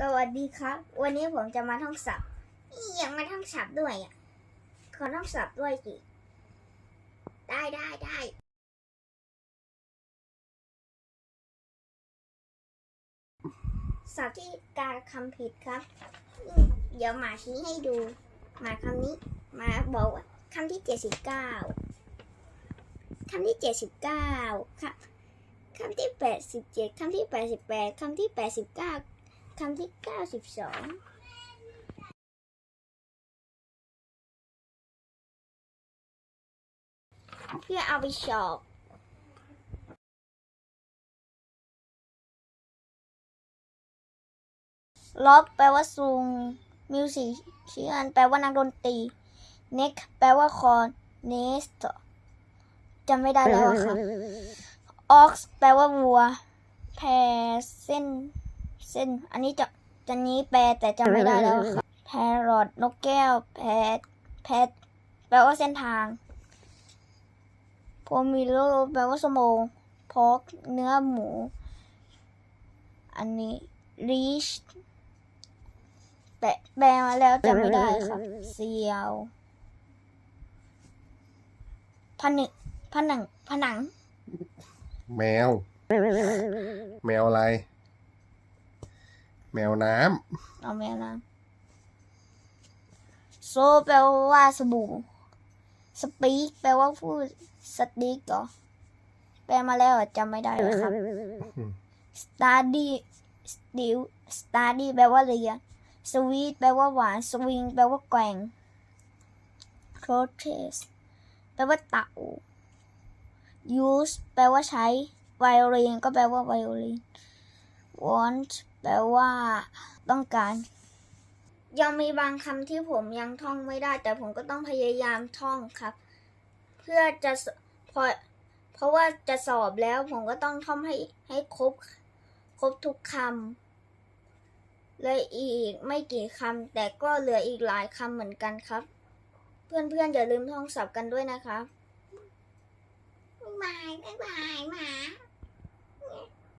สวัสดีครับ วันนี้ผมจะมาท่องศัพท์อยังมาท่องศัพท์ด้วยอะขอท่องศัพท์ด้วยสิได้ได้ได้ศัพท์ที่การคำผิดครับ เดี๋ยวหมาชี้ให้ดู หมาคำนี้หมาบอกว่าคำที่เจ็ดสิบเก้าคำที่เจ็ดสิบเก้าค่ะคำที่แปดสิบเจ็ดคำที่แปดสิบแปดคำที่แปดสิบเก้า คำที่เก้าสิบสองเพื่อเอาไปสอบล็อกแปลว่าซุง มิวสิเชียนแปลว่านักดนตรี เน็กแปลว่าคอนเนสต์จำไม่ได้แล้วอค่ะ ออกแปลว่าวัว แพเส้น เส้นอันนี้จะจะนี้แปลแต่จำไม่ได้แล้วค่ะแพรอดนกแก้ว แพทแพทแปลว่าเส้นทางโพมิโลแปลว่าสมองพอกเนื้อหมู อันนี้รีชแปลแปลมาแล้วจำไม่ได้ค่ะเซียวผนึกผนังผนัง แมว แมวอะไร แมวน้เอาแม่นะโซแปลว่าสบู่สปีกแปลว่าพูดสติกเหรอแปลมาแล้วอะจำไม่ได้แล้วครับ study still study แปลว่าเรียน sweet แปลว่าหวาน swing แปลว่าแกว่ง protest แปลว่าเต่า use แปลว่าใช้ violin ก็แปลว่า violin want แปลว่า ต้องการ ยังมีบางคำที่ผมยังท่องไม่ได้ แต่ผมก็ต้องพยายามท่องครับ เพื่อจะพอเพราะว่าจะสอบแล้วผมก็ต้องท่องให้ให้ครบ ครบทุกคำเลยอีกไม่กี่คำแต่ก็เหลืออีกหลายคำเหมือนกันครับ เพื่อนๆอย่าลืมท่องศัพท์กันด้วยนะครับบ๊ายบายบ๊ายบายหมา